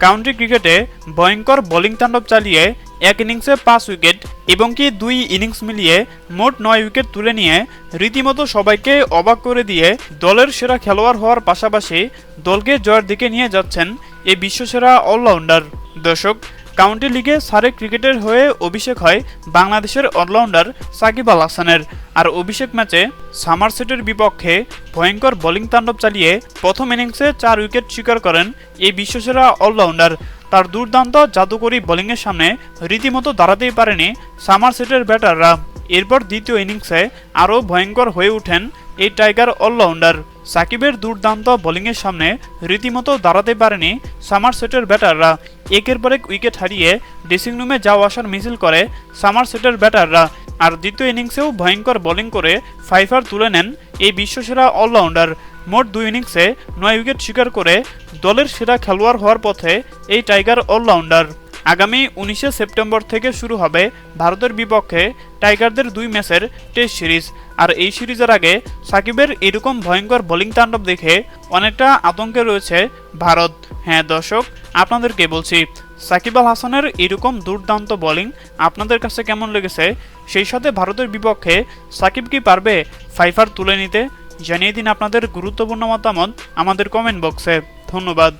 County ক্রিকেটে ভয়ঙ্কর bowling তাণ্ডব চালিয়ে এক ইনিংসে পাঁচ উইকেট এবং কি দুই ইনিংস মিলিয়ে মোট নয় উইকেট তুলে নিয়ে রীতিমতো সবাইকে অবাক করে দিয়ে দলের সেরা খেলোয়াড় হওয়ার পাশাপাশি দলকে জয়ের দিকে নিয়ে যাচ্ছেন এই বিশ্বসেরা অলরাউন্ডার দর্শক কাউন্টি লিগে সারে ক্রিকেটের হয়ে অভিষেক হয় বাংলাদেশের অলরাউন্ডার সাকিব আল হাসানের। আর অভিষেক ম্যাচে সামারসেটের বিপক্ষে ভয়ঙ্কর বোলিং তাণ্ডব চালিয়ে প্রথম ইনিংসে চার উইকেট শিকার করেন এই বিশ্বসেরা অলরাউন্ডার। তার দুর্দান্ত জাদুকরী বোলিংয়ের সামনে রীতিমতো দাঁড়াতেই পারেনি সামারসেটের ব্যাটাররা। এরপর দ্বিতীয় ইনিংসে আরও ভয়ঙ্কর হয়ে ওঠেন এই টাইগার অলরাউন্ডার সাকিবের দুর্দান্ত বোলিংয়ের সামনে রীতিমতো দাঁড়াতে পারেনি সামারসেটের ব্যাটাররা। একের পর এক উইকেট হারিয়ে ড্রেসিং রুমে যাওয়া আসার মিছিল করে সামারসেটের ব্যাটাররা। আর দ্বিতীয় ইনিংসেও ভয়ঙ্কর বোলিং করে ফাইফার তুলে নেন এই বিশ্বসেরা অলরাউন্ডার। মোট দুই ইনিংসে নয় উইকেট শিকার করে দলের সেরা খেলোয়াড় হওয়ার পথে এই টাইগার অলরাউন্ডার। আগামী উনিশে সেপ্টেম্বর থেকে শুরু হবে ভারতের বিপক্ষে টাইগারদের দুই ম্যাচের টেস্ট সিরিজ। আর এই সিরিজের আগে সাকিবের এরকম ভয়ঙ্কর বোলিং তাণ্ডব দেখে অনেকটা আতঙ্কে রয়েছে ভারত। হ্যাঁ দর্শক, আপনাদেরকে বলছি, সাকিব আল হাসানের এরকম দুর্দান্ত বোলিং আপনাদের কাছে কেমন লেগেছে? সেই সাথে ভারতের বিপক্ষে সাকিব কি পারবে ফাইফার তুলে নিতে? জানিয়ে দিন আপনাদের গুরুত্বপূর্ণ মতামত আমাদের কমেন্ট বক্সে ধন্যবাদ।